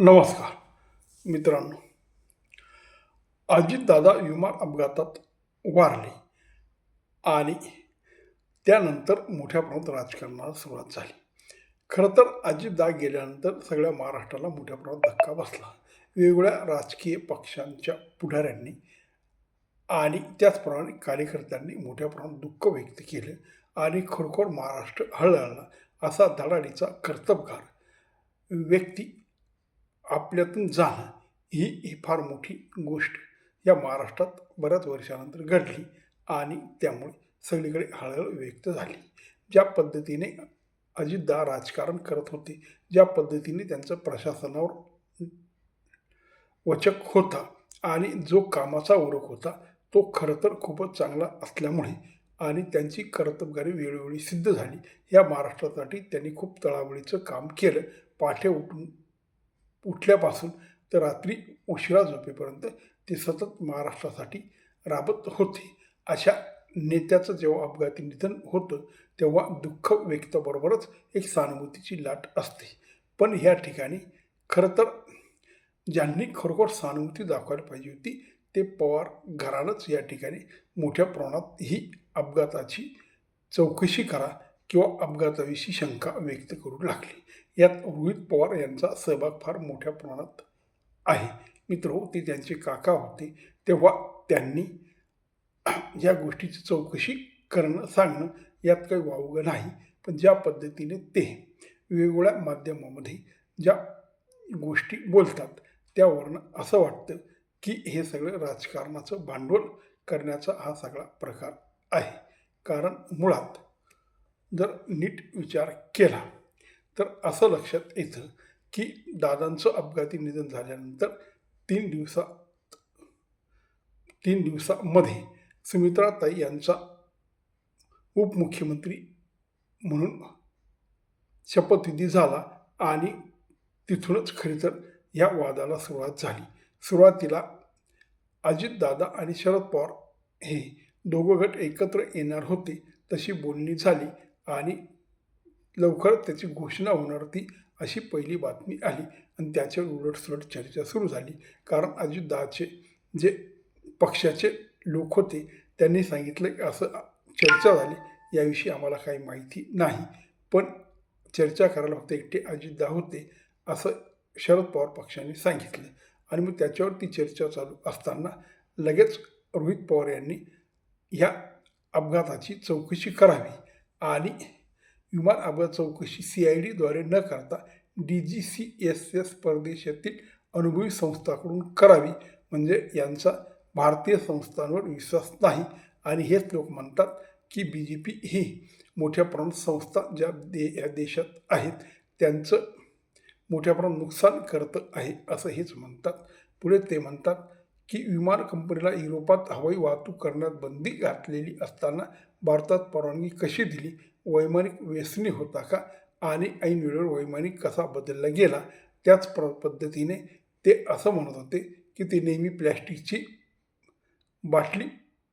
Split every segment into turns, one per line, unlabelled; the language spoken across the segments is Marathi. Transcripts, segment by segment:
नमस्कार मित्रांनो. अजितदादा विमान अपघातात वारले आणि त्यानंतर मोठ्या प्रमाणात राजकारणाला सुरुवात झाली. खरं तर अजितदा गेल्यानंतर सगळ्या महाराष्ट्राला मोठ्या प्रमाणात धक्का बसला. वेगवेगळ्या राजकीय पक्षांच्या पुढाऱ्यांनी आणि त्याचप्रमाणे कार्यकर्त्यांनी मोठ्या प्रमाणात दुःख व्यक्त केलं आणि खरोखर महाराष्ट्र हळहळला असा धडाडीचा कर्तबगार व्यक्ती आपल्यातून जाणं ही ही फार मोठी गोष्ट या महाराष्ट्रात बऱ्याच वर्षानंतर घडली आणि त्यामुळे सगळीकडे हळहळ व्यक्त झाली. ज्या पद्धतीने अजितदा राजकारण करत होते ज्या पद्धतीने त्यांचं प्रशासनावर वचक होता आणि जो कामाचा ओळख होता तो खरं तर खूपच चांगला असल्यामुळे आणि त्यांची कर्तबगारी वेळोवेळी सिद्ध झाली. या महाराष्ट्रासाठी त्यांनी खूप तळावळीचं काम केलं. पाठे उठून उठल्यापासून तर रात्री उशिरा झोपेपर्यंत ते सतत महाराष्ट्रासाठी राबत होते. अशा नेत्याचं जेव्हा अपघाती निधन होतं तेव्हा दुःख व्यक्ताबरोबरच एक सहानुभूतीची लाट असते. पण ह्या ठिकाणी खरं तर ज्यांनी खरोखर सहानुभूती दाखवायला पाहिजे होती ते पवार घरानंच या ठिकाणी मोठ्या प्रमाणात ही अपघाताची चौकशी करा किंवा अपघाताविषयी शंका व्यक्त करू लागली. यात रोहित पवार यांचा सहभाग फार मोठ्या प्रमाणात आहे. मित्र ते त्यांचे काका होते तेव्हा त्यांनी या गोष्टीची चौकशी करणं सांगणं यात काही वावगं नाही. पण ज्या पद्धतीने ते वेगवेगळ्या माध्यमामध्ये ज्या गोष्टी बोलतात त्यावरनं असं वाटतं की हे सगळं राजकारणाचं भांडवल करण्याचा हा सगळा प्रकार आहे. कारण मुळात जर नीट विचार केला तर असं लक्षात येतं की दादांचं अपघाती निधन झाल्यानंतर तीन दिवसात तीन दिवसामध्ये सुमित्राताई यांचा उपमुख्यमंत्री म्हणून शपथविधी झाला आणि तिथूनच खरी तर या वादाला सुरुवात झाली. सुरुवातीला अजितदादा आणि शरद पवार हे दोघं गट एकत्र येणार होते तशी बोलणी झाली. आणि लवकरच त्याची घोषणा होणार होती अशी पहिली बातमी आली आणि त्याच्यावर उलटसुलट चर्चा सुरू झाली. कारण अजितदाचे जे पक्षाचे लोक होते त्यांनी सांगितलं की असं चर्चा झाली याविषयी आम्हाला काही माहिती नाही. पण चर्चा करायला फक्त एकटे अजितदा होते असं शरद पवार पक्षाने सांगितलं. आणि मग त्याच्यावर ती चर्चा चालू असताना लगेच रोहित पवार यांनी ह्या अपघाताची चौकशी करावी. आणि विमान अपघात चौकशी सी आय डीद्वारे न करता D G C S S परदेशातील अनुभवी संस्थाकडून करावी म्हणजे यांचा भारतीय संस्थांवर विश्वास नाही. आणि हेच लोक म्हणतात की बी जे पी ही मोठ्या प्रमाणात संस्था ज्या दे या देशात आहेत त्यांचं मोठ्या प्रमाणात नुकसान करतं आहे असं हेच म्हणतात. पुढे ते म्हणतात की विमान कंपनीला युरोपात हवाई वाहतूक करण्यात बंदी घातलेली असताना भारतात परवानगी कशी दिली? वैमानिक व्यसनी होता का? आणि ऐन वेळेवर वैमानिक कसा बदलला गेला? त्याच प्र पद्धतीने ते असं म्हणत होते की ते नेहमी प्लॅस्टिकची बाटली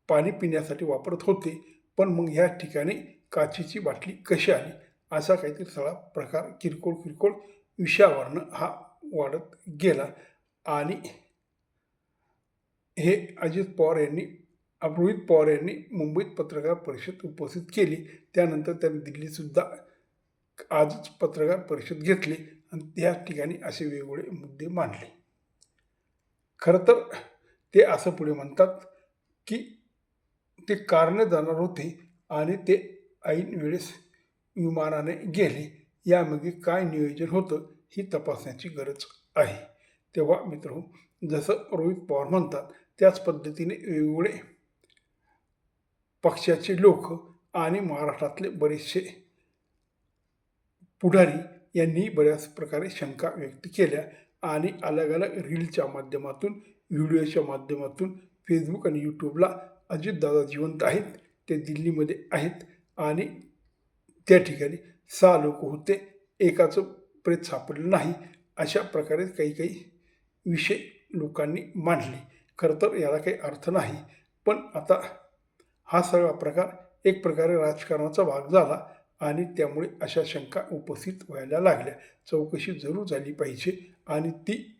पाणी पिण्यासाठी वापरत होते. पण मग ह्या ठिकाणी काचेची बाटली कशी आली? असा काहीतरी सगळा प्रकार किरकोळ किरकोळ विषयावरनं हा वाढत गेला. आणि हे अजित पवार यांनी रोहित पवार यांनी मुंबईत पत्रकार परिषद उपस्थित केली. त्यानंतर त्यांनी दिल्लीसुद्धा आजच पत्रकार परिषद घेतली आणि त्या ठिकाणी असे वेगवेगळे मुद्दे मांडले. खरं तर ते असं पुढे म्हणतात की ते कारने जाणार होते आणि ते ऐन वेळेस विमानाने गेले. यामागे काय नियोजन होतं ही तपासण्याची गरज आहे. तेव्हा मित्र जसं रोहित पवार म्हणतात त्याच पद्धतीने वेगवेगळे पक्षाचे लोक आणि महाराष्ट्रातले बरेचसे पुढारी यांनी बऱ्याच प्रकारे शंका व्यक्त केल्या आणि अलग अलग रीलच्या माध्यमातून व्हिडिओच्या माध्यमातून फेसबुक आणि यूट्यूबला अजितदादा जिवंत आहेत. ते दिल्लीमध्ये आहेत आणि त्या ठिकाणी सहा लोक होते. एकाचं प्रेत सापडलं नाही. अशा प्रकारे काही काही विषय लोकांनी मांडले. खरं तर याला काही अर्थ नाही. पण आता हा सगळा प्रकार एक प्रकारे राजकारणाचा भाग झाला आणि त्यामुळे अशा शंका उपस्थित व्हायला लागल्या. चौकशी जरूर झाली पाहिजे आणि ती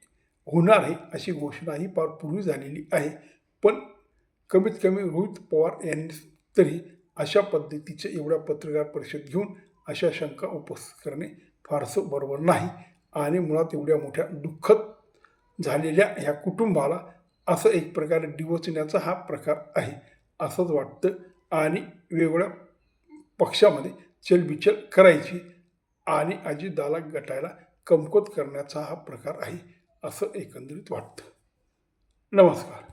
होणार आहे अशी घोषणाही फार पूर्वी झालेली आहे. पण कमीत कमी रोहित पवार यांनी तरी अशा पद्धतीचे एवढ्या पत्रकार परिषद घेऊन अशा शंका उपस्थित करणे फारसं बरोबर नाही. आणि मुळात एवढ्या मोठ्या दुःखद झालेल्या ह्या कुटुंबाला असं एक प्रकारे डिवचण्याचा हा प्रकार आहे. असंच वाटतं. आणि वेगवेगळ्या पक्षामध्ये चलबिचल करायची आणि अजितदाला गटायला कमकुवत करण्याचा हा प्रकार आहे असं एकंदरीत वाटतं. नमस्कार.